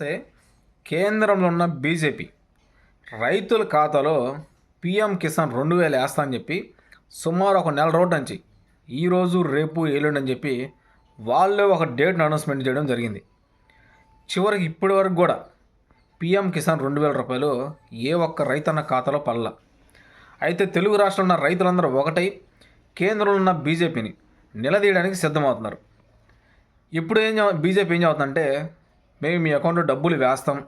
చూస్తే కేంద్రంలో ఉన్న బీజేపీ. రైతుల ఖాతాలో పిఎం కిసాన్ రెండు వేలు వేస్తా అని చెప్పి సుమారు ఒక నెల రోజు నుంచి ఈరోజు రేపు ఎల్లుండి అని చెప్పి వాళ్ళే ఒక డేట్ను అనౌన్స్మెంట్ చేయడం జరిగింది. చివరికి ఇప్పటి వరకు కూడా పిఎం కిసాన్ రెండు వేల రూపాయలు ఏ ఒక్క రైతన్న ఖాతాలో పడల. అయితే తెలుగు రాష్ట్రంలో ఉన్న రైతులందరూ ఒకటై కేంద్రంలో ఉన్న బీజేపీని నిలదీయడానికి సిద్ధమవుతున్నారు. ఇప్పుడు ఏం బీజేపీ ఏం చెబుతుందంటే మేము మీ అకౌంట్లో డబ్బులు వేస్తాం.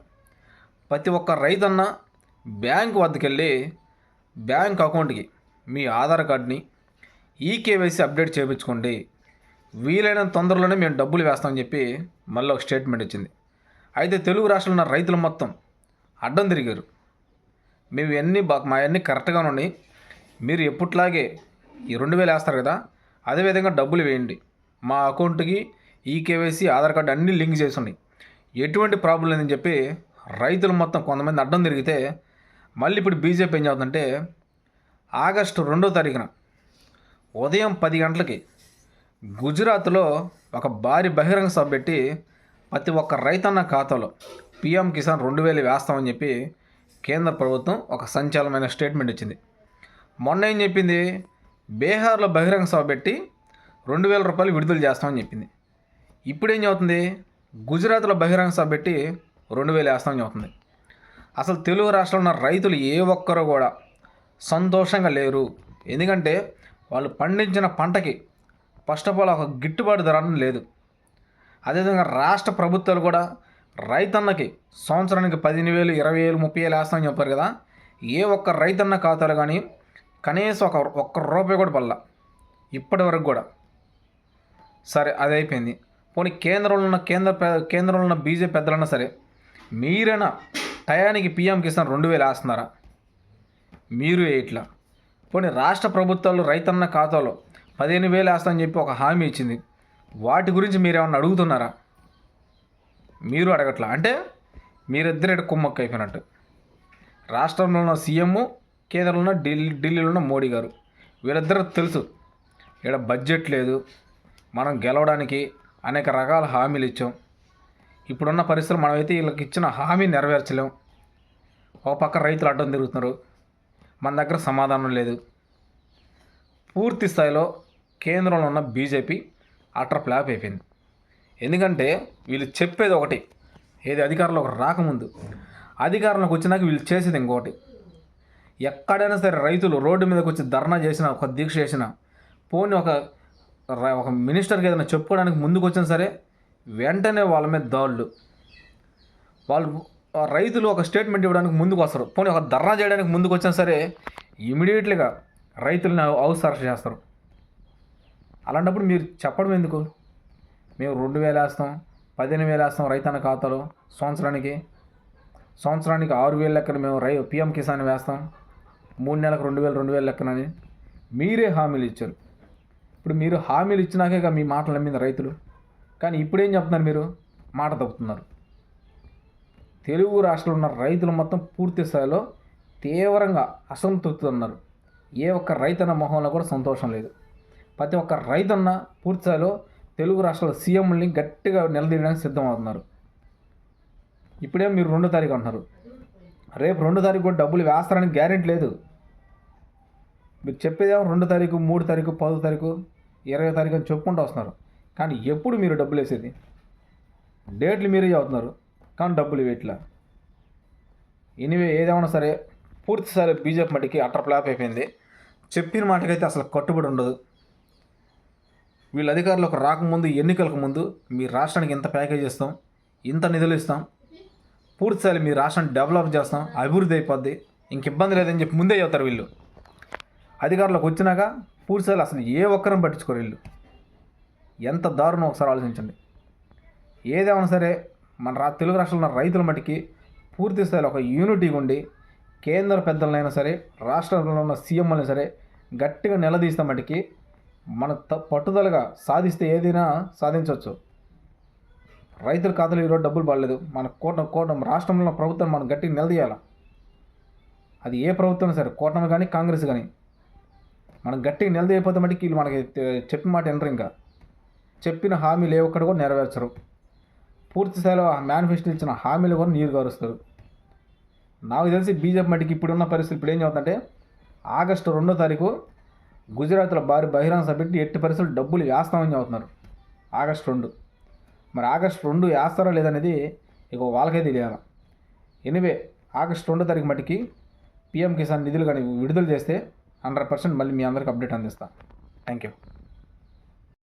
ప్రతి ఒక్క రైతన్న బ్యాంక్ వద్దకు వెళ్ళి బ్యాంక్ అకౌంట్కి మీ ఆధార్ కార్డ్ని ఈకేవైసీ అప్డేట్ చేయించుకోండి. వీలైన తొందరలోనే మేము డబ్బులు వేస్తామని చెప్పి మళ్ళీ ఒక స్టేట్మెంట్ ఇచ్చింది అయితే తెలుగు రాష్ట్రంలో ఉన్న రైతులు మొత్తం అడ్డం తిరిగారు. మేము ఇవన్నీ బా మా అన్నీ కరెక్ట్గా ఉన్నాయి. మీరు ఎప్పట్లాగే ఈ రెండు వేలు వేస్తారు కదా అదేవిధంగా డబ్బులు వేయండి. మా అకౌంట్కి ఈకేవైసీ ఆధార్ కార్డు అన్నీ లింక్ చేసి ఉన్నాయి. ఎటువంటి ప్రాబ్లం లేదని చెప్పి రైతులు మొత్తం కొంతమంది అడ్డం తిరిగితే మళ్ళీ ఇప్పుడు బీజేపీ ఏం చేస్తుందంటే ఆగస్టు రెండో తారీఖున ఉదయం పది గంటలకి గుజరాత్లో ఒక భారీ బహిరంగ సభ పెట్టి ప్రతి ఒక్క రైతన్న ఖాతాలో పిఎం కిసాన్ రెండు వేలు వేస్తామని చెప్పి కేంద్ర ప్రభుత్వం ఒక సంచలనమైన స్టేట్మెంట్ ఇచ్చింది. మొన్న ఏం చెప్పింది? బీహార్లో బహిరంగ సభ పెట్టి రెండు వేల రూపాయలు విడుదల చేస్తామని చెప్పింది. ఇప్పుడు ఏం చెబుతుంది గుజరాత్లో బహిరంగ సభ పెట్టి రెండు వేలు వేస్తామని చెబుతుంది అసలు తెలుగు రాష్ట్రంలో ఉన్న రైతులు ఏ ఒక్కరు కూడా సంతోషంగా లేరు. ఎందుకంటే వాళ్ళు పండించిన పంటకి ఫస్ట్ ఆఫ్ ఆల్ ఒక గిట్టుబాటు ధర లేదు. అదేవిధంగా రాష్ట్ర ప్రభుత్వాలు కూడా రైతన్నకి సంవత్సరానికి పదిహేను వేలు ఇరవై వేలు ముప్పై వేలు వేస్తామని చెప్పారు కదా. ఏ ఒక్క రైతన్న ఖాతాలు కానీ కనీసం ఒక ఒక్క రూపాయి కూడా పడలా. ఇప్పటి వరకు కూడా. సరే అది అయిపోయింది. పోనీ కేంద్రంలో ఉన్న కేంద్ర కేంద్రంలో ఉన్న బీజేపీ పెద్దలన్నా సరే మీరైనా టయానికి పీఎం కిసాన్ రెండు వేలు వేస్తున్నారా? మీరు ఇట్లా. పోనీ రాష్ట్ర ప్రభుత్వాలు రైతన్న ఖాతాలో పదిహేను వేలు వేస్తామని చెప్పి ఒక హామీ ఇచ్చింది. వాటి గురించి మీరు ఏమన్నా అడుగుతున్నారా? మీరు అడగట్లా. అంటే మీరిద్దరు కుమ్మక్క అయిపోయినట్టు. రాష్ట్రంలో ఉన్న సీఎం కేంద్రంలో ఉన్న ఢిల్లీ ఢిల్లీలో ఉన్న మోడీ గారు. వీళ్ళిద్దరూ తెలుసు. ఇక్కడ బడ్జెట్ లేదు. మనం గెలవడానికి అనేక రకాల హామీలు ఇచ్చాం. ఇప్పుడున్న పరిస్థితులు మనమైతే వీళ్ళకి ఇచ్చిన హామీ నెరవేర్చలేం. ఓ పక్క రైతులు అడ్డం తిరుగుతున్నారు. మన దగ్గర సమాధానం లేదు. పూర్తి స్థాయిలో కేంద్రంలో ఉన్న బీజేపీ అటర్ ఫ్లాప్ అయిపోయింది. ఎందుకంటే వీళ్ళు చెప్పేది ఒకటి ఏది అధికారంలోకి రాకముందు. అధికారంలోకి వచ్చినాక వీళ్ళు చేసేది ఇంకోటి. ఎక్కడైనా సరే రైతులు రోడ్డు మీదకి వచ్చి ధర్నా చేసిన ఒక దీక్ష చేసిన పోనీ ఒక ఒక మినిస్టర్కి ఏదైనా చెప్పుకోవడానికి ముందుకు వచ్చినా సరే వెంటనే వాళ్ళ మీద దాళ్ళు వాళ్ళు రైతులు ఒక స్టేట్మెంట్ ఇవ్వడానికి ముందుకు వస్తారు. పోనీ ఒక ధర్నా చేయడానికి ముందుకు వచ్చినా సరే ఇమీడియట్లీగా రైతులను హౌస్ చేస్తారు. అలాంటప్పుడు మీరు చెప్పడం ఎందుకు? మేము రెండు వేలు వేస్తాం పదిహేను వేలు వేస్తాం రైతన్న ఖాతాలో సంవత్సరానికి. సంవత్సరానికి ఆరు వేల లెక్కన మేము రై పిఎం కిసాన్ వేస్తాం. మూడు నెలలకు రెండు వేలు రెండు వేలు లెక్కనని మీరే హామీలు ఇచ్చారు. ఇప్పుడు మీరు హామీలు ఇచ్చినాకే మీ మాటలు నమ్మింది రైతులు. కానీ ఇప్పుడేం చెప్తున్నారు మీరు? మాట తప్పుతున్నారు. తెలుగు రాష్ట్రంలో ఉన్న రైతులు మొత్తం పూర్తి స్థాయిలో తీవ్రంగా అసంతృప్తి ఉన్నారు ఏ ఒక్క రైతన్న మొహంలో కూడా సంతోషం లేదు. ప్రతి ఒక్క రైతన్న పూర్తి స్థాయిలో తెలుగు రాష్ట్రాల సీఎంని గట్టిగా నిలదీయడానికి సిద్ధమవుతున్నారు. ఇప్పుడే మీరు రెండో తారీఖు అంటున్నారు? రేపు రెండో తారీఖు కూడా డబ్బులు వేస్తారని గ్యారెంటీ లేదు. మీరు చెప్పేదేమో రెండు తారీఖు మూడు తారీఖు పదో తారీఖు ఇరవై తారీఖు అని చెప్పుకుంటూ వస్తున్నారు. కానీ ఎప్పుడు మీరు డబ్బులు వేసేది? డేట్లు మీరే చదువుతున్నారు కానీ డబ్బులు వేయట్లా ఎనివే ఏదేమన్నా సరే పూర్తి బీజేపీ మట్టికి అటర్ ఫ్లాప్ అయిపోయింది. చెప్పిన మాటకైతే అసలు కట్టుబడి ఉండదు. వీళ్ళ అధికారులకు రాకముందు ఎన్నికలకు ముందు మీ రాష్ట్రానికి ఇంత ప్యాకేజ్ ఇస్తాం ఇంత నిధులు ఇస్తాం పూర్తి మీ రాష్ట్రాన్ని డెవలప్ చేస్తాం అభివృద్ధి అయిపోద్ది ఇంక ఇబ్బంది లేదని చెప్పి ముందే చెప్తారు వీళ్ళు. అధికారులకు వచ్చినాక పూర్తి స్థాయిలో అసలు ఏ ఒక్కరిని పట్టించుకోరు వీళ్ళు. ఎంత దారుణం ఒకసారి ఆలోచించండి. ఏదేమైనా సరే మన రా తెలుగు రాష్ట్రంలో ఉన్న రైతుల మట్టికి పూర్తి స్థాయిలో ఒక యూనిటీగా ఉండి కేంద్ర పెద్దలనైనా సరే రాష్ట్రంలో ఉన్న సీఎంలైనా సరే గట్టిగా నిలదీస్తే మట్టికి మన త- పట్టుదలగా సాధిస్తే ఏదైనా సాధించవచ్చు. రైతుల ఖాతాలో ఈరోజు డబ్బులు పడలేదు. మన కూటమి కోట రాష్ట్రంలో ఉన్న ప్రభుత్వం మనం గట్టిగా నిలదీయాలి? అది ఏ ప్రభుత్వం సరే కూటమి కానీ కాంగ్రెస్ కానీ మనం గట్టిగా నిలదీయపోతే మటుకు వీళ్ళు మనకి చెప్పిన మాట వినరు ఇంకా. చెప్పిన హామీలు ఏ ఒక్కటి కూడా నెరవేర్చరు. పూర్తి స్థాయిలో ఆ మేనిఫెస్టో ఇచ్చిన హామీలు కూడా నీరు గారుస్తారు నాకు తెలిసి బీజేపీ మటుకి ఇప్పుడున్న పరిస్థితి ఇప్పుడు ఏం చదువుతుందంటే ఆగస్టు రెండో తారీఖు గుజరాత్లో భారీ బహిరంగ సభ పెట్టి ఎట్టి పరిస్థితులు డబ్బులు వేస్తామని చెబుతున్నారు. ఆగస్టు రెండు. మరి ఆగస్టు రెండు వేస్తారో లేదనేది ఇక వాళ్ళకే తెలియాలి. ఎనివే ఆగస్టు రెండో తారీఖు మటుకి పిఎం కిసాన్ నిధులు కానీ విడుదల చేస్తే హండ్రెడ్ పర్సెంట్ మళ్ళీ మీ అందరికి అప్డేట్ అందిస్తాను థ్యాంక్ యూ.